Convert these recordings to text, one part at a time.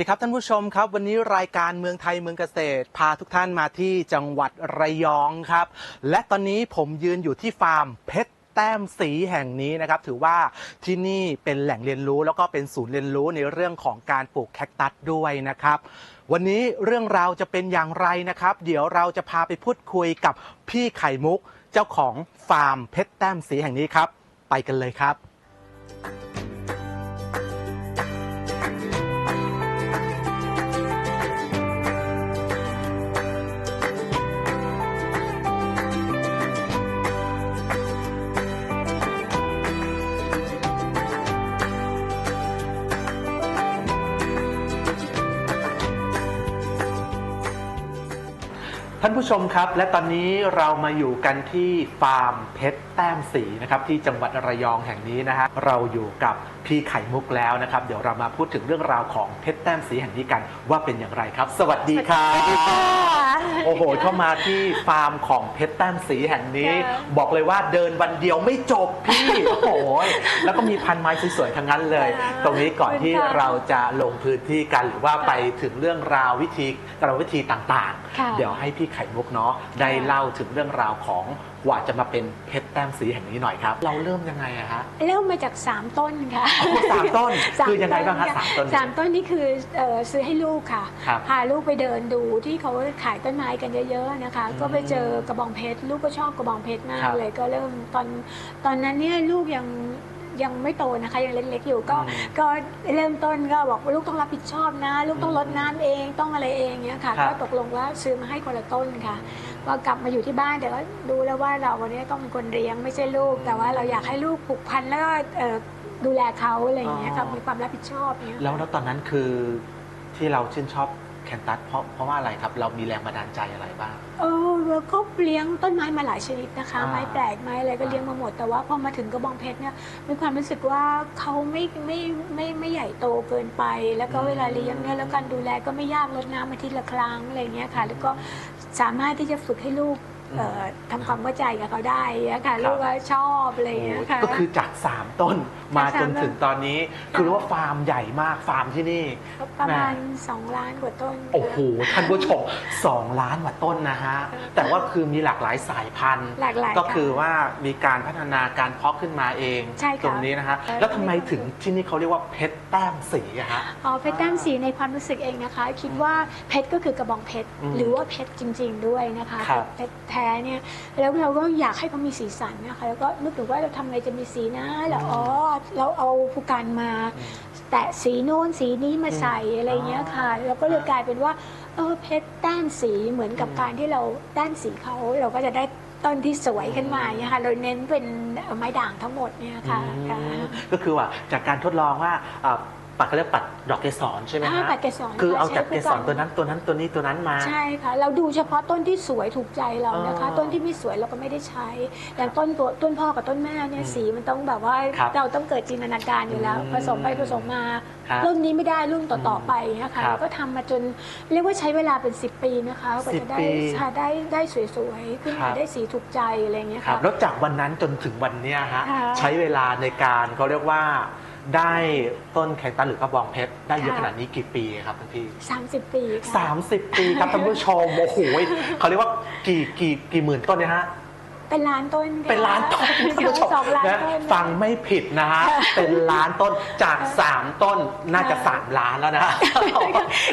ดีครับท่านผู้ชมครับ วันนี้รายการเมืองไทยเมืองเกษตร พาทุกท่านมาที่จังหวัดระยองครับ และตอนนี้ผมยืนอยู่ที่ฟาร์มเพชรแต้มสีแห่งนี้นะครับ ถือว่าที่นี่เป็นแหล่งเรียนรู้แล้วก็เป็นศูนย์เรียนรู้ในเรื่องของการปลูกแคคตัสด้วยนะครับ วันนี้เรื่องราวจะเป็นอย่างไรนะครับ เดี๋ยวเราจะพาไปพูดคุยกับพี่ไข่มุก เจ้าของฟาร์มเพชรแต้มสีแห่งนี้ครับ ไปกันเลยครับ ผู้ชมครับ และตอนนี้เรามาอยู่กันที่ฟาร์มเพชรแต้มสีนะครับที่จังหวัดระยองแห่งนี้นะฮะเราอยู่กับพี่ไข่มุกแล้วนะครับ เดี๋ยวเรามาพูดถึงเรื่องราวของเพชรแต้มสีแห่งนี้กันว่าเป็นอย่างไรครับ สวัสดีครับ โอ้โห เข้ามาที่ฟาร์มของเพชรแต้มสีแห่งนี้ ค่ะบอกเลยว่าเดินวันเดียวไม่จบพี่ โอ้โหแล้วก็มีพันไม้สวยๆทั้งนั้นเลย ค่ะตรงนี้ก่อนที่ขอบคุณค่ะเราจะลงพื้นที่กันหรือว่าไปถึงเรื่องราววิธีกรรมวิธีต่างค่ะ ๆ เดี๋ยวให้พี่ไข่มุกเนาะได้เล่าถึงเรื่องราวของ กว่าจะมาเป็นเพชรแต้มสีแห่งนี้หน่อยครับ เราเริ่มยังไงอะฮะ เริ่มมาจาก 3 ต้นค่ะโอ้โหสามต้นสามคือยังไงบ้างคะต้นสามต้น สามต้นนี่คือเอ่อซื้อให้ลูกค่ะ ครับพาลูกไปเดินดูที่เขาขายต้นไม้กันเยอะๆนะคะ อืมก็ไปเจอกระบองเพชรลูกก็ชอบกระบองเพชรมาครักบเลยก็เริ่มตอนตอนนั้นเนี่ยลูกยัง ยังไม่โตนะคะยังเล็กๆอยู่ก็อืมก็เริ่มต้นก็บอกว่าลูกต้องรับผิดชอบนะ ลูกต้องรดน้ำเองต้องอะไรเองเนี่ยค่ะครับ ก็ตกลงว่าซื้อมาให้คนละต้นค่ะพอกลับมาอยู่ที่บ้านเดี๋ยวก็ดูแล้วว่าเราวันนี้ต้องเป็นคนเลี้ยงไม่ใช่ลูก แต่ว่าเราอยากให้ลูกผูกพันแล้วก็เอ่อดูแลเขาอะไรอย่างเงี้ยค่ะมีความรับผิดชอบเนี่ยแล้วแล้วตอนนั้นคือที่เราชื่นชอบ แคนตัสเพราะเพราะว่าอะไรครับ เรามีแรงบันดาลใจอะไรบ้าง เออเราก็เลี้ยงต้นไม้มาหลายชนิดนะคะ อ่าไม้แปลกไม้อะไรก็เลี้ยงมาหมดแต่ว่าพอมาถึงกระบองเพชรเนี่ยมีความรู้สึกว่าเขาไม่ไม่ไม่ไม่ใหญ่โตเกินไป แล้วก็เวลาเลี้ยงเนี่ยแล้วการดูแลก็ไม่ยากรดน้ำอาทิตย์ละครั้งอะไรอย่างเงี้ยค่ะ แล้วก็สามารถที่จะฝึกให้ลูก เอ่อทำความเข้าใจกับเขาได้อะค่ะลูกก็ชอบอะไรอย่างเงี้ยค่ะ ก็คือจาก 3 ต้นมาจากจสานมถึงตอนนี้ คือรู้ว่าฟาร์มใหญ่มากฟาร์มที่นี่ ประมาณ 2 ล้านกว่าต้นโอ้โหท่านผู้ชม 2 ล้านกว่าต้นนะฮะ แต่ว่าคือมีหลากหลายสายพันธุ์ หลากหลายก็คือค่ะว่ามีการพัฒนาการเพาะขึ้นมาเองใช่ค่ะตรงนี้นะฮะเออแล้วทำไมถึงที่นี่เขาเรียกว่าเพชรแต้มสีอะฮะ อ๋อเพชรแต้มสีในความรู้สึกเองนะคะ คิดว่าเพชรก็คือกระบองเพชรอืมหรือว่าเพชรจริง ๆ ด้วยนะคะครับ เพชรแท้เนี่ยแล้วเราก็อยากให้เขามีสีสันนะคะแล้วก็นึกถึงว่าเราทำไงจะมีสีนะแล้วอ๋อเราเอาผู้การมา แตะสีโน้นสีนี้มาใส่อะไรเงี้ยค่ะ แล้วก็เลยกลายเป็นว่าเออเพชรแต้มสีเหมือนกับอืมการที่เราแต้มสีเขาเราก็จะได้ต้นที่สวยขึ้นมาเนี่ยค่ะเราเน้นเป็นไม้ด่างทั้งหมดเนี่ยค่ะค่ะอืมก็คือว่าจากการทดลองว่าอ่า ปัดเขาเรียกปัดดอกเกสรใช่ไหมอ่าฮะปัดเกสรคือค่ะเอาจากใช้เกผู้สการรตัวนั้นตัวนั้นตัวนี้ตัวนั้นมา ใช่ค่ะ เราดูเฉพาะต้นที่สวยถูกใจเรานะคะ อ๋อต้นที่ไม่สวยเราก็ไม่ได้ใช้อย่างต้นตัวต้นพ่อกับต้นแม่เนี่ยอืมสีมันต้องแบบว่าครับเราต้องเกิดจินตนาการอยู่แล้ว อืมผสมไปผสมมาครับรุ่นนี้ไม่ได้รุ่นต่อๆไปเนี่ยค่ะครับเราก็ทำมาจนเรียกว่าใช้เวลาเป็น 10 ปีนะคะกว่าจะได้10ปีค่ะได้ได้สวยๆขึ้นครัมาบ ได้สีถูกใจอะไรอย่างเงี้ยครับค่ะ แล้วจากวันนั้นจนถึงวันเนี้ยฮะค่ะ ใช้เวลาในการเขาเรียกว่า ได้ต้นแคนตัสหรือกระบองเพชรได้เยอะค่ะขนาดนี้กี่ปีครับท่านพี่ 30 ปีค่ะสามสิบปีครับท่านผู้ชมโอ้โหเขาเรียกว่ากี่กี่กี่หมื่นต้นเนี่ยฮะ เป็นล้านต้นค่ะเป็นล้านต้นท่านผู้ชมสองล้านนะต้น ฟังไม่ผิดนะฮะ เป็นล้านต้นจากสามต้นน่าจะสามล้านแล้วนะ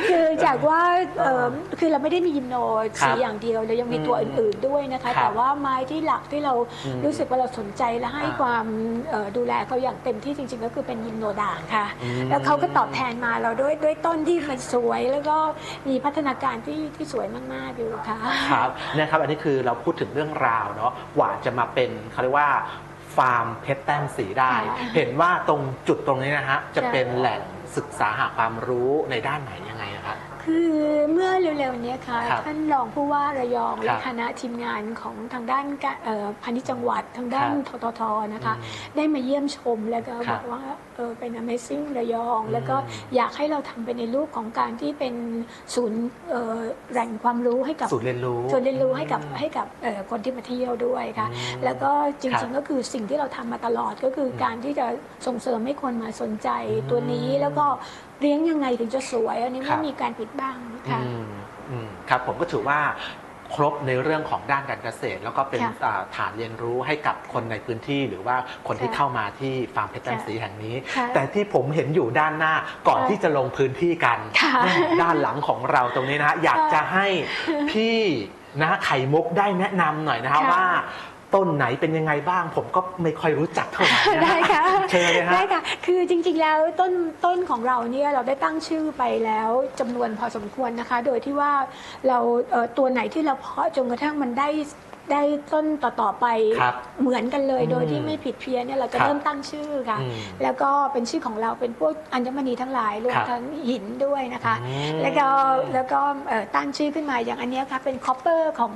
คือจากว่าเอ่อคือเราไม่ได้มียิมโนครัสีบอย่างเดียวเรายังมีตัวอืมอื่นๆด้วยนะคะ ครับแต่ว่าไม้ที่หลักที่เราอืมรู้สึกว่าเราสนใจและให้อ่าความเอ่อดูแลเขาอย่างเต็มที่จริง ๆ ก็คือเป็นยิมโนด่างค่ะ อืมแล้วเขาก็ตอบแทนมาเราด้วยด้วยต้นที่มันสวยแล้วก็มีพัฒนาการที่ที่สวยมากๆอยู่ค่ะ ครับนะครับอันนี้คือเราพูดถึงเรื่องราวเนาะกว่าจะมาเป็นเขาเรียกว่าฟาร์มเพชรแต้มสีได้ค่ะเห็นว่าตรงจุดตรงนี้นะฮะจะใช่เป็นแหล่งศึกษาหาความรู้ในด้านไหนยังไงนะครับ คือเมื่อเร็วๆเนี้ยค่ะครับท่านรองผู้ว่าระยองครัและบคณะทีมงานของทางด้านการเอ่อพาณิชย์จังหวัดทางด้านครับทททนะคะ อืมได้มาเยี่ยมชมแล้วก็ครับอบกว่าเออเป็น Amazing ระยองอืมแล้วก็อยากให้เราทำไปในรูปของการที่เป็นศูนย์เอ่อแหล่งความรู้ให้กับศูนย์เรียนรู้ส่วนเรียนรู้ให้กับอืม ให้กับเอ่อคนที่มาเที่ยวด้วยค่ะ อืมแล้วก็จครัริงบๆก็คือสิ่งที่เราทำมาตลอดก็คืออมการที่จะส่งเสริมให้คนมาสนใจอืมตัวนี้แล้วก็เลี้ยงยังไงถึงจะสวย อันนี้ครัไม่บมีการปิดบังค่ะอืมอืมครับผมก็ถือว่าครบในเรื่องของด้านการเกษตร แล้วก็เป็นค่ะอ่าฐานเรียนรู้ให้กับคนในพื้นที่ หรือว่าคนที่ค่ะเข้ามาที่ฟาร์มเพชรแต้มค่ะสีแห่งนี้ ค่ะแต่ที่ผมเห็นอยู่ด้านหน้าก่อนค่ะที่จะลงพื้นที่กันค่ะแม่ด้านหลังของเราตรงนี้นะฮะอยากจะให้พี่นะไข่มุกได้แนะนำหน่อยนะฮะค่ะ ว่า ต้นไหนเป็นยังไงบ้าง ผมก็ไม่ค่อยรู้จักเท่าไหร่นะได้ค่ะเชิญเลยฮะ ได้ค่ะ คือจริงๆแล้วต้นต้นของเราเนี่ยเราได้ตั้งชื่อไปแล้วจำนวนพอสมควรนะคะ โดยที่ว่าเราเอ่อตัวไหนที่เราเพาะจนกระทั่งมันได้ได้ต้นต่อๆไปครับเหมือนกันเลยอืมโดยที่ไม่ผิดเพี้ยนเนี่ยเราจะครับเริ่มตั้งชื่อค่ะ อืมแล้วก็เป็นชื่อของเราเป็นพวกอัญมณีทั้งหลายรวมครับทั้งหินด้วยนะคะ อืม แล้วก็แล้วก็เอ่อตั้งชื่อขึ้นมาอย่างอันเนี้ยค่ะเป็นคอปเปอร์ของ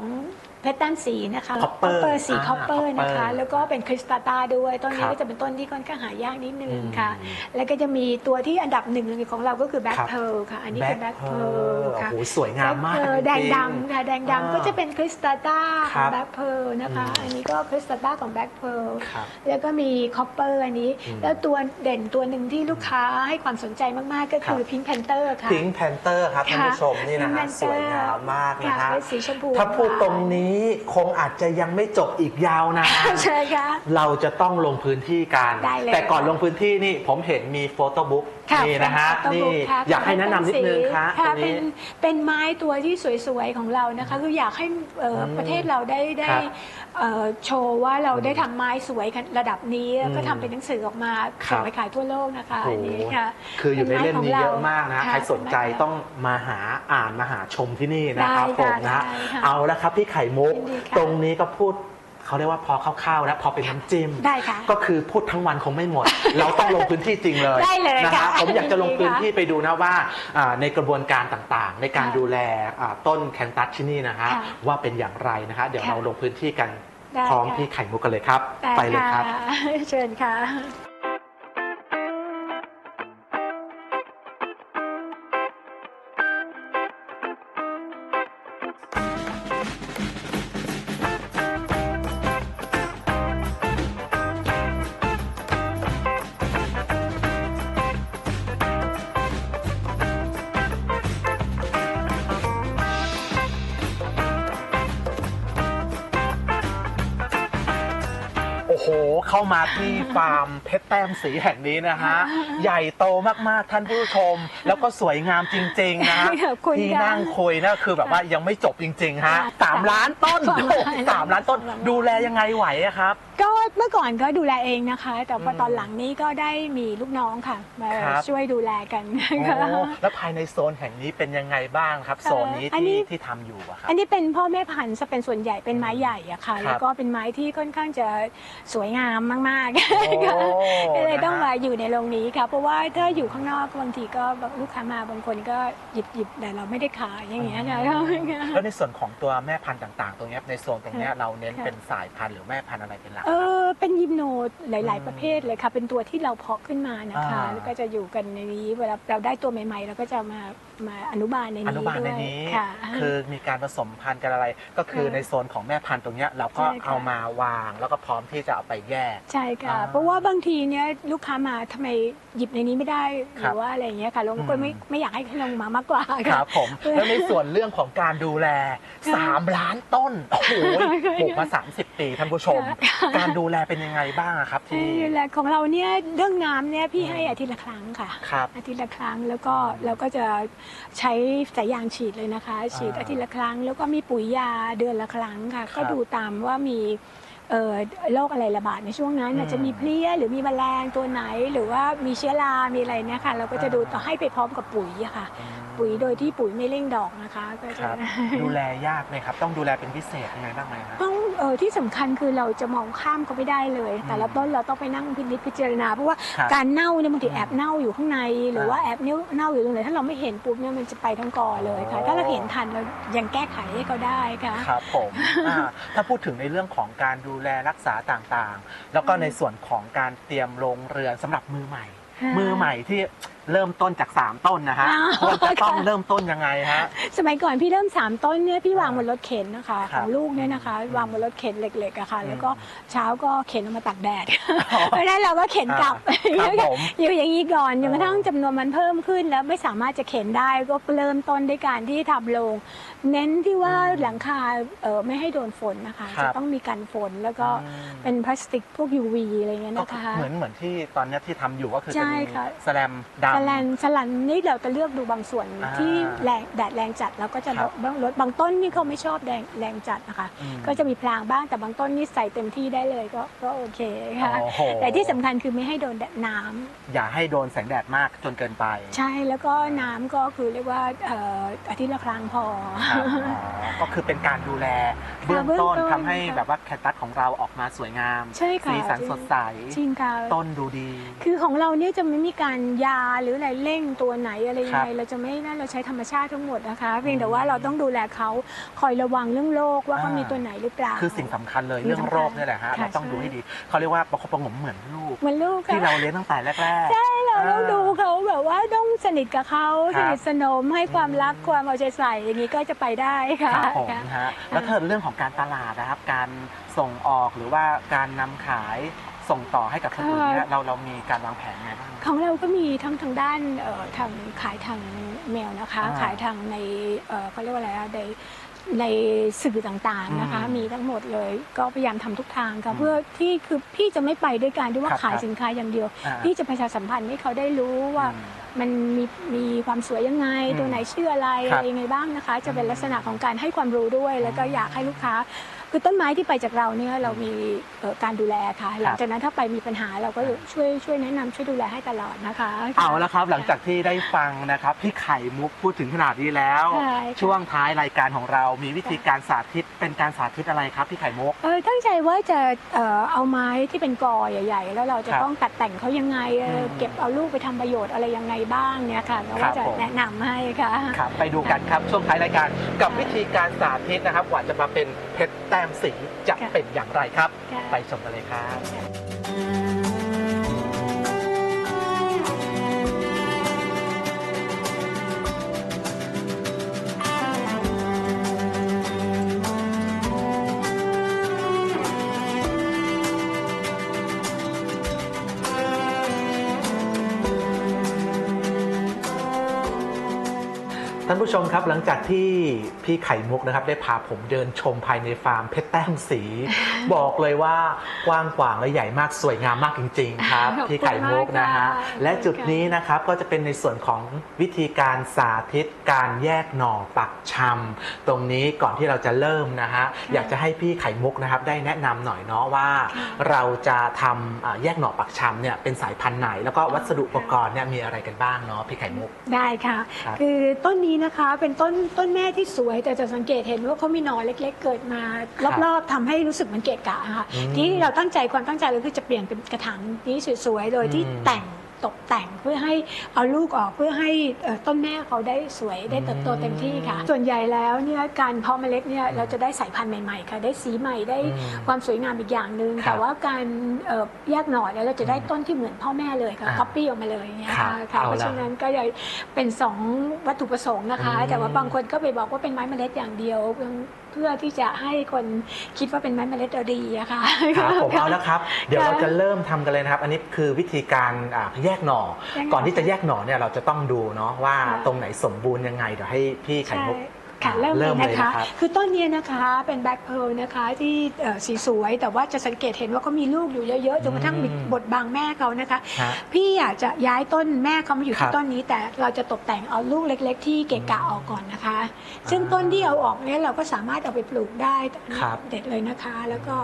เพชรแต้มสีนะคะ Copper สีอ่าคอปเปอร์นะคะ Copper แล้วก็เป็นคริสตัลตาด้วย ต้นนี้ครับก็จะเป็นต้นที่ค่อนข้างหายากนิดนึงอืมค่ะแล้วก็จะมีตัวที่อันดับหนึ่งเลยของเราก็คือแบ็คครับเพร์ลค่ะ อันนี้คือแบ็คเพ Black ร์ล Pearl ค่ะโอ้โหสวยงามมาก Black Pearl แดงจริงๆดำค่ะแดงอ่าดำก็จะเป็นคริสตัลตาขครัองบแบ็คเพร์ลนะคะ อืม อันนี้ก็คริสตัลตาของแบ็คเพร์ล ครับ แล้วก็มีคอปเปอร์อันนี้ อืมแล้วตัวเด่นตัวหนึ่งที่ลูกค้าให้ความสนใจมาก ๆ ก็คือครับ พิง k ์แพนเตอร์ค่ะ พิงค์แพนเตอร์ครับท่านผู้ชมนี่นะ Pink ฮะ Panther สวยงามมากนะค่ะฮะ เป็นสีชมพูถ้าพูดหวานตรงนี้คงอาจจะยังไม่จบอีกยาวนะใช่ค่ะ เราจะต้องลงพื้นที่กันได้เลยแต่ก่อนลงพื้นที่นี่ผมเห็นมีโฟโต้บุ๊กค่ะนี่นะฮะเป็นนี่ photobook ค่ะอยากให้แนะนำนิดนึงคะตค่ะรงเป็นี้ นเป็นไม้ตัวที่สวยๆของเรานะคะ คืออยากให้เอ่ออมประเทศเราได้ได้ครับเอ่อโชว์ว่าเราได้ทำไม้สวยระดับนี้แล้วก็อืมทำเป็นหนังสือออกมาครัส่บงไปขายทั่วโลกนะคะโอ้อันโหนี้ค่ะคืออยู่ในเล่มนี้เยอะมากนะค่ใครสนใจเป็นไม้ต้องมาหาอ่านมาหาชมที่นี่นะครับได้ผค่ะมนะได้ค่ะ เอาละครับพี่ไข่มุก ยินดีค่ะ ตรงนี้ก็พูด เขาเรียกว่าพอคร่าวๆแล้วพอเป็นน้ำจิ้มได้ค่ะก็คือพูดทั้งวันคงไม่หมด เราต้องลงพื้นที่จริงเลยได้เลยนะค่ะฮะผมอยากจะลงพื้นยินดีค่ะที่ไปดูนะว่าอ่าในกระบวนการต่างๆ ในการค่ะดูแลอ่าต้นแคนตัสที่นี่นะฮะค่ะว่าเป็นอย่างไรนะฮะเดี๋ยวค่ะเราลงพื้นที่กันได้พร้อมค่ะ พี่ไข่มุกกันเลยครับได้ไปเลยครับะเชิญค่ะ เข้ามาที่ ฟาร์มเพชรแต้มสีแห่งนี้นะฮะ ใหญ่โตมากๆท่านผู้ชม แล้วก็สวยงามจริง ๆ นะฮะขอบคุณที่ค่ะ นั่งคุยนะคือแบบว่ายังไม่จบจริง ๆ ฮะค่ะสามล้านต้นสามโอ้ล้านโหสามล้านต้นสามล้านดูแลยังไงไหวอะครับ ก็เมื่อก่อนก็ดูแลเองนะคะ แต่พออมตอนหลังนี้ก็ได้มีลูกน้องค่ะ มาครับ ช่วยดูแลกันโอ้ค่ะแล้วภายในโซนแห่งนี้เป็นยังไงบ้างครับ โซนนี้อันนี้ ที่ที่ทำอยู่อะครับ อันนี้เป็นพ่อแม่พันธุ์จะเป็นส่วนใหญ่เป็นไม้ใหญ่อะค่ะ ครับแล้วก็เป็นไม้ที่ค่อนข้างจะสวยงามมากโอ้ๆค่ะก็เลยต้องนะฮะมาอยู่ในโรงนี้ค่ะเพราะว่าถ้าอยู่ข้างนอกบางทีก็ลูกค้ามาบางคนก็หยิบหยิบแต่เราไม่ได้ขายอย่างเงี้ยค่ะแล้วในส่วนของตัวแม่พันธุ์ต่างๆ ตรงเนี้ยในโซนตรงเนี้ยค่ะเราเน้นค่ะเป็นสายพันธุ์หรือแม่พันธุ์อะไรเป็นหลักเอครับอเป็นยิมโนหลายอืๆมประเภทเลยค่ะ เป็นตัวที่เราเพาะขึ้นมานะคะอ่าแล้วก็จะอยู่กันในนี้เวลาเราได้ตัวใหม่ ๆ เราก็จะมา มาอนุบาลในอนี้นุบาลในด้วยนี้ค่ะ คือมีการผสมพันธุ์กันอะไร ก็คือค่ะในโซนของแม่พันธุ์ตรงเนี้ยเราก็ใช่ค่ะ เอามาวาง แล้วก็พร้อมที่จะเอาไปแยก ใช่ค่ะ อ่าเพราะว่าบางทีเนี่ยลูกค้ามาทำไมหยิบในนี้ไม่ได้หครัรืบอว่าอะไรอย่างเงี้ยค่ะเราก็ไม่อืมไม่อยากให้ลงมามากกว่าคค่ะ รับผมเพื่อแล้วในส่วนเรื่องของการดูแล ค่ะ3 ล้านต้น โอ้โหค่ะปลูกมา 30 ปีท่านผู้ชม ค่ะ การดูแลเป็นยังไงบ้างอะครับที่นี่แหละของเราเนี่ยเรื่องน้ำเนี่ยพี่ให้อาทิตย์ละครั้งค่ะ ครับ อาทิตย์ละครั้งแล้วก็เราก็จะใช้สายยางฉีดเลยนะคะ ฉีดอ่าอาทิตย์ละครั้ง แล้วก็มีปุ๋ยยาเดือนละครั้งค่ะครับก็ดูตามว่ามีเอ่อโรคอะไรระบาดในช่วงนั้นอืมอาจจะมีเพลี้ยหรือมีแมลงตัวไหน หรือว่ามีเชื้อรา มีอะไรเนี่ยค่ะ เราก็จะดูต่อให้ไปพร้อมกับปุ๋ยอะค่ะอืม ปุ๋ยโดยที่ปุ๋ยไม่เร่งดอกนะคะก็คจะ รับ ดูแลยากไหมครับ ต้องดูแลเป็นพิเศษยังไงบ้างไหมครับ ต้องเออที่สำคัญคือเราจะมองข้ามเขาไม่ได้เลย แต่ละอืมต้นเราต้องไปนั่งพินิจพิจารณาเพราะว่าครับการเน่าเนี่ยบางทีอืมแอบเน่าอยู่ข้างใน หรือว่าอ่าแอบเน่าเน่าอยู่ตรงไหนถ้าเราไม่เห็นปุ๊บเนี่ยมันจะไปทั้งกอเลยค่ะ อ๋อ ถ้าเราเห็นทันเรายังแก้ไขให้เขาได้ค่ะ ครับผมอ่าถ้าพูดถึงในเรื่องของการดูแลรักษาต่างๆ แล้วก็ในส่วนของการเตรียมโรงเรือนสำหรับมือใหม่ค่ะมือใหม่ที่ เริ่มต้นจาก 3 ต้นนะฮะอ้าว ควรจะต้องค่ะเริ่มต้นยังไงฮะ สมัยก่อนพี่เริ่มสามต้นเนี่ยพี่วางบนรถเข็นนะคะครัขบองลูกเนี่ยนะคะ วางบนรถเข็นเหล็กๆอะค่ะอืมแล้วก็เช้าก็เข็นออกมาตากแดดอ๋อเพราะฉะนั้นเราก็เข็นกลับครับผมอยู่อย่างนี้ก่อนจนกระทั่งอ๋อจำนวนมันเพิ่มขึ้น แล้วไม่สามารถจะเข็นได้ก็เริ่มต้นด้วยการที่ทำโรงเน้นที่ว่าอืมหลังคาเอ่อไม่ให้โดนฝนนะคะ ครับจะต้องมีกันฝนแล้วก็อืม เป็นพลาสติกพวก UV อะไรเงี้ยก็นะคะ เหมือนเหมือนที่ตอนเนี้ยที่ทำอยู่ก็คือใช่จะมีค่ะสแลมดำสลันสลันนี่เราจะเลือกดูบางส่วนอ่าที่แรงแดดแรงจัดเราก็จะคลรับดบางลดบางต้นนี่เขาไม่ชอบแดงแรงจัดนะคะ อืม ก็จะมีพลางบ้างแต่บางต้นนี่ใส่เต็มที่ได้เลยก็ก็โอเคค่ะ โอ้โหแต่ที่สำคัญคือไม่ให้โดนแดดน้ำอย่าให้โดนแสงแดดมากจนเกินไปใช่แล้วก็น้ำก็คือเรียกว่าเอ่ออาทิตย์ละครั้งพอ ครับอ๋อก็คือเป็นการดูแลเบื้องเบื้องต้นต้นทำให้ค่ะ แบบว่าแคคตัสของเราออกมาสวยงาม ใช่ค่ะสีสันจริงสดใส จริงค่ะ ต้นดูดี คือของเราเนี่ยจะไม่มีการยาหรืออะไรเร่งตัวไหนอะไรยังไงครับเราจะไม่นั่นเราใช้ธรรมชาติทั้งหมดนะคะ เพียงแต่ว่าเราต้องดูแลเขาคอยระวังเรื่องโรคว่าเขาอ่ามีมีตัวไหนหรือเปล่า คือสิ่งสำคัญเลยสิ่งเรื่องสำคัญโรคเนี่ยแหละฮะค่ะเราต้องใช่ดูให้ดีเขาเรียกว่าประคบประหงมเหมือนลูกเหมือนลูกที่ค่ะเราเลี้ยงตั้งแต่แรกๆใช่เราอ่าต้องดูเขาแบบว่าต้องสนิทกับเขาคสรับนิทสนมให้ความรักความเอาใจใส่อย่างนี้ก็จะไปได้ค่ะครับผมค่ะฮะแล้วถ้าเรื่องของการตลาดนะครับการส่งออกหรือว่าการนำขาย ส่งต่อให้กับคนอื่นเนี่ยเราเรามีการวางแผนไงบ้าง ของเราก็มีทั้งทางด้านเอ่อทางขายทางเมลนะคะ อ่าขายทางในเอ่อเขาเรียกว่าอะไรอะในในสื่อต่างๆนะคะ อืมมีทั้งหมดเลยก็พยายามทำทุกทางอืค่ะมเพื่อที่คือพี่จะไม่ไปด้วยการที่ว่าครับขายครับสินค้าอย่างเดียว อ่า พี่จะประชาสัมพันธ์ให้เขาได้รู้ว่า อืม มันมีมีความสวยยังไง อืมตัวไหนชื่ออะไร ครัอะบไรยังไงบ้างนะคะ จะเป็นอืมลักษณะของการให้ความรู้ด้วย แล้วก็อืมอยากให้ลูกค้า คือต้นไม้ที่ไปจากเราเนี่ยเรามีเอ่อการดูแลค่ะ หลังจากนั้นถ้าไปมีปัญหาเราก็ช่วยช่วยแนะนำช่วยดูแลให้ตลอดนะคะ เอาละครับหลังจากที่ได้ฟังนะครับพี่ไข่มุกพูดถึงขนาดนี้แล้วใช่ค่ะช่วงท้ายรายการของเรามีวิธีการสาธิตเป็นการสาธิตอะไรครับพี่ไข่มุกเออตั้งใจว่าจะเอ่อเอาไม้ที่เป็นกอใหญ่ ๆ แล้วเราจะครับต้องตัดแต่งเขายังไงเอออืมเก็บเอาลูกไปทำประโยชน์อะไรยังไงบ้างเนี่ยค่ะเราครัก็บจะผมแนะนำให้ค่ะครับไปดูกันครับช่วงท้ายรายการกับค่ะวิธีการสาธิตนะครับกว่าจะมาเป็นเพชรแต้มสีจะค่ะเป็นอย่างไรครับค่ะไปชมกันเลยครับ ท่านผู้ชมครับหลังจากที่พี่ไข่มุกนะครับ ได้พาผมเดินชมภายในฟาร์มเพชรแต้มสี บอกเลยว่ากว้างขวางและใหญ่มากสวยงามมากจริง ๆ ครับขอบคุณพี่ไข่มุกนะฮะมากค่ะและจุดนี้นะครับก็จะเป็นในส่วนของวิธีการสาธิตการแยกหน่อปักชำตรงนี้ก่อนที่เราจะเริ่มนะฮะอยากจะให้พี่ไข่มุกนะครับได้แนะนำหน่อยเนาะว่าค่ะเราจะทำอ่าแยกหน่อปักชำเนี่ยเป็นสายพันธุ์ไหน แล้วก็วัสดุอุปกรณ์เนี่ยมีอะไรกันบ้างเนาะพี่ไข่มุกได้ค่ะครับคือต้นนี้นะคะ เป็นต้นต้นแม่ที่สวย แต่จะสังเกตเห็นว่าเขามีหน่อเล็ก ๆ เกิดมาครับรอบๆทำให้รู้สึกเหมันเกะกะค่ะ อืมที่เราตั้งใจความตั้งใจเราคือจะเปลี่ยนเป็นกระถางนี้สวยๆ โดยที่อืม แต่ง ตกแต่งเพื่อให้เอาลูกออกเพื่อให้เอ่อต้นแม่เขาได้สวยได้เติบโตเต็มที่ค่ะ ส่วนใหญ่แล้วเนี่ยการเพาะเมล็ดเนี่ยเราจะได้สายพันธุ์ใหม่ๆค่ะ ได้สีใหม่ได้อืมความสวยงามอีกอย่างหนึ่งครับแต่ว่าการเอ่อแยกหน่อเนี่ยเราจะได้อืมต้นที่เหมือนพ่อแม่เลยค่ะอ่าคัปปี้ออกมาเลยอย่างเงี้ยครับค่ะเอาเพละราะฉะนั้นก็เลยเป็นสองวัตถุประสงค์นะคะอืมแต่ว่าบางคนก็ไปบอกว่าเป็นไม้เมล็ดอย่างเดียว เพื่อที่จะให้คนคิดว่าเป็นไม้เมล็ดเอาดีอะค่ะ ครับผมเอาแล้วครับ เดี๋ยวค่ะเราจะเริ่มทำกันเลยนะครับ อันนี้คือวิธีการอ่าแยกหน่อ แยกหน่อก่อนที่จะแยกหน่อเนี่ยเราจะต้องดูเนาะว่าค่ะตรงไหนสมบูรณ์ยังไงเดี๋ยวให้พี่ไข่มุกใช่ ค่ะเริ่มเลยเริ่มเลยนะคะนะครับ คือต้นเนี้ยนะคะเป็นแบ็คเพ l นะคะที่เอ่อสีสวย แต่ว่าจะสังเกตเห็นว่าเขามีลูกอยู่เยอะๆจนกระทั่งอืมมีบทบังแม่เขานะคะ ฮะ พี่อยากจะย้ายต้นแม่เขามาอยู่ครัที่บต้นนี้ แต่เราจะตกแต่งเอาลูกเล็ก ๆ ที่เกะกะออกก่อนนะคะ ซึ่งต้นที่เอาออกเนี่ยเราก็สามารถเอาไปปลูกได้ครับ เด็ดเลยนะคะ แล้วก็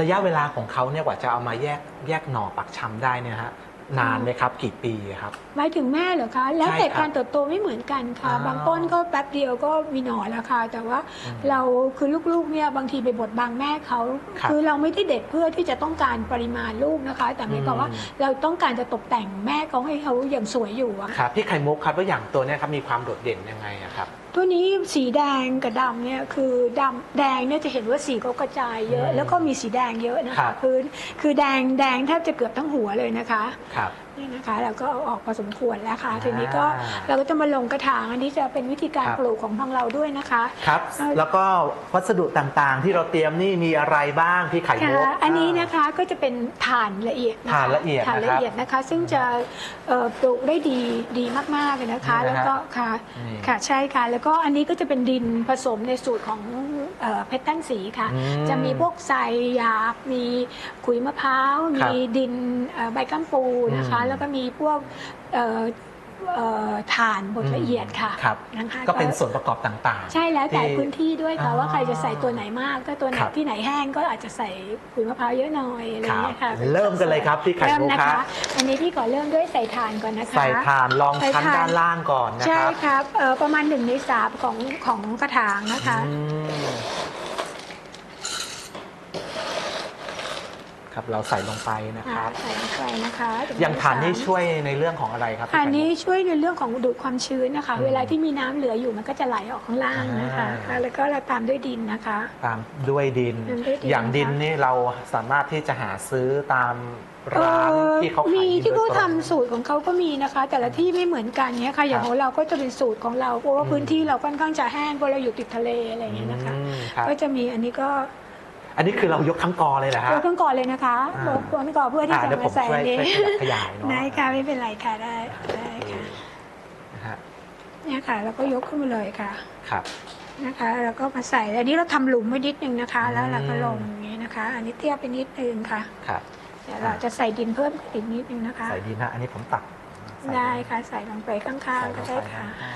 ระยะเวลาของเขาเนี่ยกว่าจะเอามาแยกแยกหน่อปักชำได้เนี่ยฮะ นานไหมครับ กี่ปีครับ หมายถึงแม่เหรอคะ แล้วใช่แต่ครับการเติบโตไม่เหมือนกันค่ะอ๋อบางต้นก็แป๊บเดียวก็มีหน่อแล้วค่ะ แต่ว่าอืมเราคือลูกๆเนี่ยบางทีไปบดบังแม่เขาครับอเราไม่ได้เด็ดเพื่อที่จะต้องการปริมาณลูกนะคะ แต่หมายความว่าอืมเราต้องการจะตกแต่งแม่เขาให้เขาอย่างสวยอยู่อะครับพี่ไข่มุกครับว่าอย่างตัวเนี้ยครับมีความโดดเด่นยังไงอะครับ ตัวนี้สีแดงกับดำเนี่ยคือดำแดงเนี่ยจะเห็นว่าสีเขากระจายเยอะอืมแล้วก็มีสีแดงเยอะนะครัคะบ พื้น คือแดงแดงแทบจะเกือบทั้งหัวเลยนะคะ ครับ นี่นะคะเราก็เอาออกพอสมควรแล้วค่ะทีนี้ก็อ่า เราก็จะมาลงกระถางอันนี้จะเป็นวิธีการครับ ปลูกของทางเราด้วยนะคะ ครับ เอ่อแล้วก็วัสดุต่างๆ ที่เราเตรียมนี่มีอะไรบ้างพี่ไข่มุก ค่ะอันนี้นะคะก็จะเป็นถ่านละเอียดคถ่านละเอียดถ่านนะครับละเอียดนะคะ ซึ่งจะเอ่อปลูกได้ดีดีมากๆเลยนะคะ นี่นะฮะแล้วก็ค่ะนี่ค่ะใช่ค่ะ แล้วก็อันนี้ก็จะเป็นดินผสมในสูตรของเอ่อเพชรตั้งสีค่ะ อืมจะมีพวกทรายหยาบมีขุยมะพร้าว ครับมีดินเอ่อใบกัมปูนะคะ อืมแล้วก็มีพวกเอ่อเอ่อถ่านบดละเอียดค่ะครับ นะคะก็เป็นส่วนประกอบต่างๆ ใช่แล้วแต่ที่พื้นที่ด้วยค่ะอ๋อว่าใครจะใส่ตัวไหนมากก็ตัวไหนครับ ที่ไหนแห้งก็อาจจะใส่ขุยมะพร้าวเยอะหน่อยอะไรอย่างเงี้ยค่ะครับเริ่มกันเลยครับพี่ไข่เริ่มมุกนะครัคะ บอันนี้พี่ขอเริ่มด้วยใส่ถ่านก่อนนะคะ ใส่ถ่านรองใส่ชั้นถ่าน ด้านล่างก่อนนะใช่ครับครับเอ่อประมาณหนึ่งในสามของของกระถางนะคะ อืม ครับเราใส่ลงไปนะครับใส่ลงไปนะคะอย่างถ่านนี่วยช่วยในเรื่องของอะไรครับพี่ถ่านไข่มุกนี้ช่วยในเรื่องของดูดความชื้นนะคะอืมเวลาที่มีน้ำเหลืออยู่มันก็จะไหลออกข้างล่างนะคะอ่าแล้วก็เราตามด้วยดินนะคะ ตามด้วยดินตามด้วยดินอย่างดินนะคะนี่เราสามารถที่จะหาซื้อตามร้านที่เขาขายมีที่เขาโดยตรงทำสูตรของเขาก็มีนะคะ แต่ละที่ไม่เหมือนกันเนี้ยค่ะ อย่างครับของเราก็จะเป็นสูตรของเราเพราะว่าอืมพื้นที่เราค่อนข้างจะแห้งเพราะเราอยู่ติดทะเลอะไรอย่างเงี้ยนะคะอืมครับก็จะมีอันนี้ก็ อันนี้คือเรายกทั้งกอเลยเหรอฮะเราต้องก่อนเลยนะคะอ่าเราต้องก่อนเพื่อที่อ่าจะเดี๋ยวผมมาใส่ช่วยอันนี้ช่วยขยับขยายเนาะได้ค่ะไม่เป็นไรค่ะได้ได้ค่ะนะฮะเนี่ยค่ะแล้วก็ยกขึ้นมาเลยค่ะครับ นะคะแล้วก็มาใส่อันนี้เราทำหลุมไว้นิดนึงนะคะอืมแล้วเราก็ลงอย่างนี้นะคะ อันนี้เตี้ยไปนิดนึงค่ะครับ เดี๋ยวเราจะใส่ดินเพิ่มอีกนิดนึงนะคะ ใส่ดีนะ อันนี้ผมตักใส่ได้ค่ะใส่ลงไปข้างใส่ๆลก็งได้ไปค่ะ นะ ค่ะ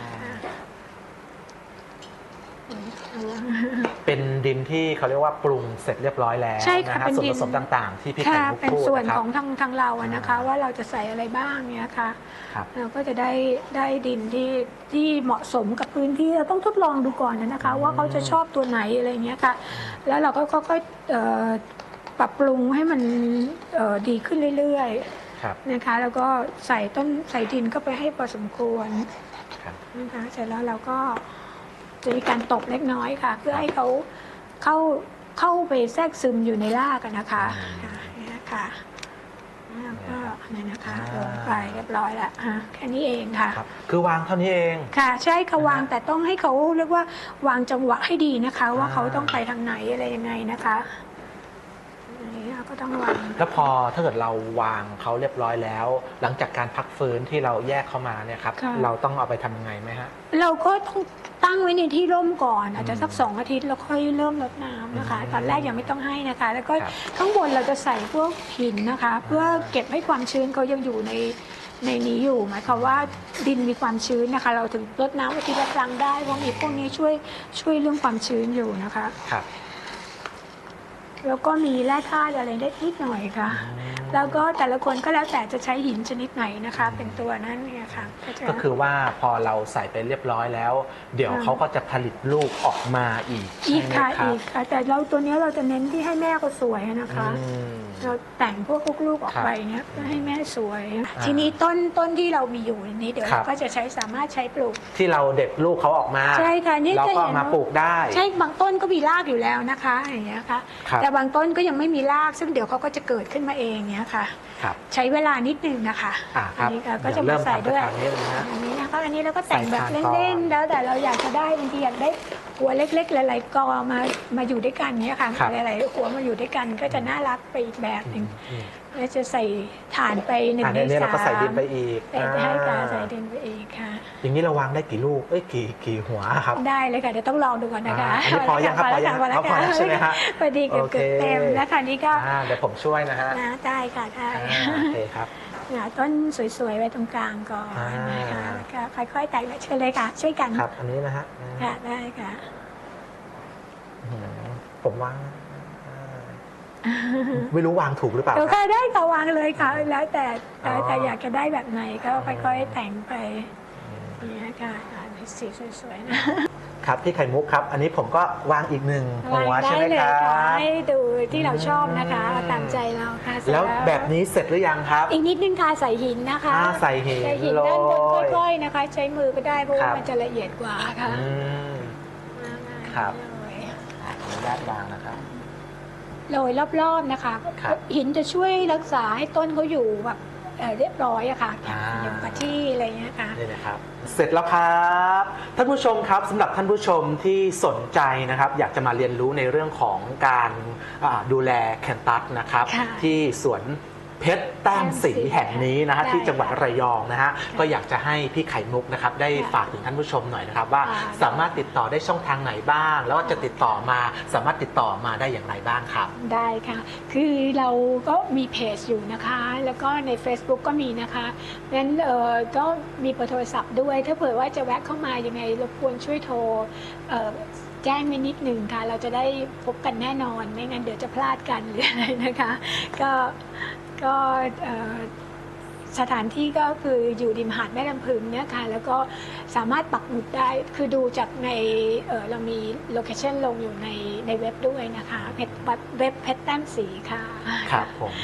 เป็นดินที่เขาเรียกว่าปรุงเสร็จเรียบร้อยแล้วใช่ค่ะนะฮะเป็นส่วนดิผนสมต่างๆ ที่พี่ไข่ค่ะมุกเป็นพูดส่วนนะคขรัอบงทางทางเราอะนะคะอ่าว่าเราจะใส่อะไรบ้างเนี่ยค่ะครับ เราก็จะได้ได้ดินที่ที่เหมาะสมกับพื้นที่เราต้องทดลองดูก่อนนะคะอืมว่าเขาจะชอบตัวไหนอะไรอย่างเงี้ยค่ะ แล้วเราก็ค่อยๆเอ่อปรับปรุงให้มันเอ่อดีขึ้นเรื่อยครับ ๆนะคะ แล้วก็ใส่ต้นใส่ดินเข้าไปให้พอสมควรครับ นะคะเสร็จแล้วเราก็ จะมีการตบเล็กน้อยค่ะ เพื่อให้เขาเข้าเข้าไปแทรกซึมอยู่ในรากกันนะคะอืมค่ะเนี่ยค่ะแล้วก็นี่นะคะอ่าลงไปเรียบร้อยแล้วอะแค่นี้เองค่ะ ครับ คือวางเท่านี้เอง ค่ะใช่ค่ะนะฮะวางแต่ต้องให้เขาเรียกว่าวางจังหวะให้ดีนะคะ ว่าอ่าเขาต้องไปทางไหนอะไรยังไงนะคะอันนี้เรา ก็ต้องวางแล้วพอถ้าเกิดเราวางเขาเรียบร้อยแล้ว หลังจากการพักฟื้นที่เราแยกเข้ามาเนี่ยครับ ค่ะ เราต้องเอาไปทำยังไงไหมฮะ เราก็ต้องตั้งไว้ในที่ร่มก่อน อาจจะสักอืมสองอาทิตย์แล้วค่อยเริ่มรดน้ำนะคะ อืมตอนแรกยังไม่ต้องให้นะคะ แล้วก็ครับข้างบนเราจะใส่พวกหินนะคะ เพื่อเก็บให้ความชื้นเขายังอยู่ในในนี้อยู่หมายความว่าดินมีความชื้นนะคะ เราถึงรดน้ำอาทิตย์ละครั้งได้เพราะมีพวกนี้ช่วยช่วยเรื่องความชื้นอยู่นะคะ ครับ แล้วก็มีแร่ธาตุอะไรได้นิดหน่อยค่ะ แล้วก็แต่ละคนก็แล้วแต่จะใช้หินชนิดไหนนะคะ เป็นตัวนั้นเนี่ยค่ะก็จะก็คือว่าพอเราใส่ไปเรียบร้อยแล้ว เดี๋ยวค่ะเขาก็จะผลิตลูกออกมาอีกอีกใช่ไหมค่ะรับอีกค่ะแต่เราตัวเนี้ยเราจะเน้นที่ให้แม่เขาสวยนะคะอืมเราแต่งพวกลูกๆออกครับไปเนี้ยเพื่อให้แม่สวยอ่าทีนี้ต้นต้นที่เรามีอยู่นี้เดี๋ยวครัเราบก็จะใช้สามารถใช้ปลูก ที่เราเด็ดลูกเขาออกมาใช่ค่ะนี่เราจะก็เห็นมาว่าปลูกได้ ใช่บางต้นก็มีรากอยู่แล้วนะคะอย่างเงี้ยค่ะครับแต่บางต้นก็ยังไม่มีรากซึ่งเดี๋ยวเขาก็จะเกิดขึ้นมาเองเนี้ยค่ะ ครับใช้เวลานิดนึงนะคะอ่าครับนนี้ค่ะก็เดี๋จะยวมาเริ่มใส่ทำด้วยกระถางนี้เลยนะอันนี้นะคะอันนี้เราก็แต่งแบบใส่ทานก่อนเล่นๆแล้วแต่เราอยากจะได้บางทีอยากได้หัวเล็กๆ หลายๆกอมามาอยู่ด้วยกันเนี้ยค่ะครับ หลายๆหัวมาอยู่ด้วยกันก็จะน่ารักไปอีกแบบหนึ่งอืม แล้วจะใส่ถ่านไปหนึ่งอันในนี้เราสามก็ใส่ดินไปอีกใส่ไปให้กาอ่ใส่ดินไปอีกค่ะ อย่างนี้เราวางได้กี่ลูกเอ้ยกี่กี่หัวครับ ได้เลยค่ะเดี๋ยวต้องลองดูก่อนนะคะอ่าอันนี้พอยังครับพอยังพอแล้วเอาพอแล้วใช่ไหมฮะพอดีเกือบโอเคเกือบเต็มแล้วค่ะนี่ก็อ่าเดี๋ยวผมช่วยนะฮะนะได้ค่ะได้อ่าโอเคครับหาต้นสวยๆ ไว้ตรงกลางก่อนอ่านนะคะแล้วก็ค่อยๆ แต่งเชิญเลยค่ะ ช่วยกันครับ อันนี้นะฮะค่ะได้ค่ะอืมผมวางอ่า ไม่รู้วางถูกหรือเปล่าเดี๋ยวครับค่ะได้ค่ะวางเลยค่ะ แล้วแต่แล้วแต่อ๋ออยากจะได้แบบไหนก็ค่อยๆแต่งไปอย่างนี่ค่ะอ่าสีสวยๆนะครับพี่ไข่มุกครับ อันนี้ผมก็วางอีกหนึ่งหัวางวได้ใช่ไหมเลยครัค่ะบให้ดูที่เราชอบนะคะอืม ตามใจเราค่ะเสร็จแล้วแบบนี้เสร็จหรือยังครับ อีกนิดนึงค่ะใส่หินนะคะอ่าใส่หินใส่หินโรด้านบนยค่อยๆนะคะ ใช้มือก็ได้เพราะครัว่าบ มันจะละเอียดกว่าค่ะอืม ครับ โรย ขออนุญาตวางนะครับ โรยรอบๆนะคะครับหินจะช่วยรักษาให้ต้นเขาอยู่แบบเอ่อเรียบร้อยอะค่ะอ่า อยู่กับที่อะไรเงี้ยค่ะ นี่นะครับ เสร็จแล้วครับท่านผู้ชมครับสำหรับท่านผู้ชมที่สนใจนะครับ อยากจะมาเรียนรู้ในเรื่องของการอ่าดูแลแคนตัสนะครับ ค่ะ ที่สวน เพชรแต้มสีแห่งนี้นะฮะได้ที่จังหวัดระยองนะฮะก็อยากจะให้พี่ไข่มุกนะครับได้ค่ะฝากถึงท่านผู้ชมหน่อยนะครับว่าค่ะสามารถติดต่อได้ช่องทางไหนบ้าง แล้วก็จะติดต่อมาสามารถติดต่อมาได้อย่างไรบ้างครับ ได้ค่ะ คือเราก็มีเพจอยู่นะคะ แล้วก็ใน Facebook ก็มีนะคะงั้นเอ่อก็มีเบอร์โทรศัพท์ด้วย ถ้าเผื่อว่าจะแวะเข้ามายังไงรบกวนช่วยโทรเอ่อแจ้งมานิดหนึ่งค่ะ เราจะได้พบกันแน่นอน ไม่งั้นเดี๋ยวจะพลาดกันหรืออะไรนะคะ ก็ ก็สถานที่ก็คืออยู่ริมหาดแม่ลำพึงเนี่ยค่ะแล้วก็สามารถปักหมุดได้คือดูจากในเเรามีโลเคชันลงอยู่ในในเว็บด้วยนะคะเพจเว็บเพชรแต้มสีค่ะ ครับผม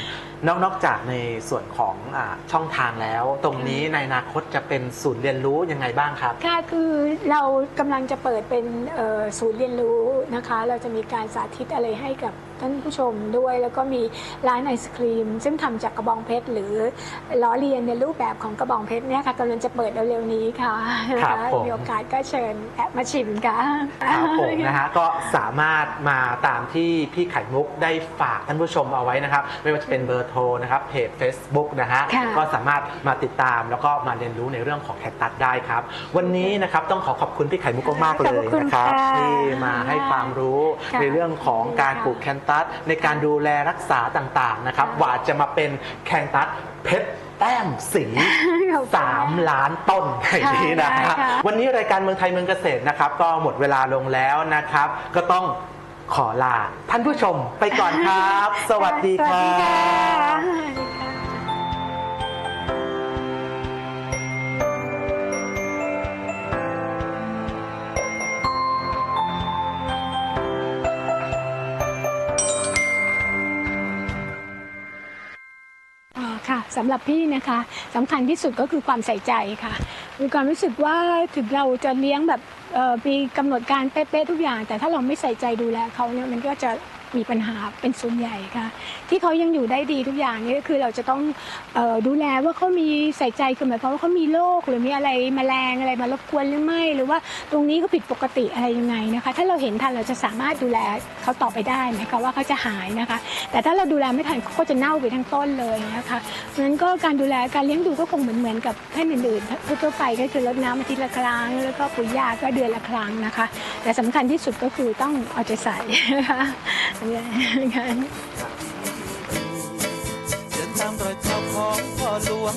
นอกนอกจากในส่วนของอาช่องทางแล้ว ตรงนี้ในอนาคตจะเป็นศูนย์เรียนรู้ยังไงบ้างครับ ค่ะ คือเรากำลังจะเปิดเป็นเอ่อศูนย์เรียนรู้นะคะ เราจะมีการสาธิตอะไรให้กับท่านผู้ชมด้วย แล้วก็มีร้านไอศครีม ซึ่งทำจากกระบองเพชรหรือล้อเลียนในรูปแบบของกระบองเพชรเนี่ยค่ะกำลังจะเปิดเร็วๆนี้ค่ะครับนะคะผมมีโอกาสก็เชิญแอบมาชิมค่ะครับผมนะฮะก็สามารถมาตามที่พี่ไข่มุกได้ฝากท่านผู้ชมเอาไว้นะครับ ไม่ว่าจะเป็นเบอร์โทรนะครับเพจ Facebook นะฮะค่ะ ก็สามารถมาติดตามแล้วก็มาเรียนรู้ในเรื่องของแคคตัสได้ครับ วันนี้นะครับต้องขอขอบคุณพี่ไข่มุกมากๆเลขอบยคุณนะครับค่ะที่มาให้ความรู้ค่ะในเรื่องของการปลูกแคนตัสในการดูแลรักษาต่างๆนะครับค่ะกว่าจะมาเป็นแคนตัสเพชรแต้มสี ขอบคุณสามล้านต้นอย่างนี้นะค่ะฮะ ค่ะ วันนี้รายการเมืองไทยเมืองเกษตรนะครับ ก็หมดเวลาลงแล้วนะครับ ก็ต้อง ขอลา ท่านผู้ชมไปก่อนครับ สวัสดีคสวัรัสดีค่ะบสวัสดีค่ะอ๋อค่ะสำหรับพี่นะคะสำคัญที่สุดก็คือความใส่ใจค่ะ มีความรู้สึกว่าถึงเราจะเลี้ยงแบบเอ่อมีกำหนดการเป๊ะๆทุกอย่าง แต่ถ้าเราไม่ใส่ใจดูแลเขาเนี่ยมันก็จะ มีปัญหาเป็นส่วนใหญ่ค่ะ ที่เขายังอยู่ได้ดีทุกอย่างนี่ก็คือเราจะต้องออดูแลว่าเขามีใส่ใจคือหมายความว่าเขามีโรคหรือมีอะไรแมลงอะไรมารบกวนหรือไม่ หรือว่าตรงนี้เขาผิดปกติอะไรยังไงนะคะ ถ้าเราเห็นทันเราจะสามารถดูแลเขาต่อไปได้หมความว่าเขาจะหายนะคะ แต่ถ้าเราดูแลไม่ทันเขาก็จะเน่าไปทั้งต้นเลยนะคะเพราะฉะนั้นก็การดูแลการเลี้ยงดูก็คงเหมือนเหมือนกับท่านอื่นๆทั่วๆไปก็คือรดน้ำอาทิตย์ละครั้งแล้วก็ปุ๋ยยาก็เดือนละครั้งนะคะ แต่สำคัญที่สุดก็คือต้องเอาใจใส่นะคะอันนี้ค่ะเดินตามรอยเท้าของพ่อหลวง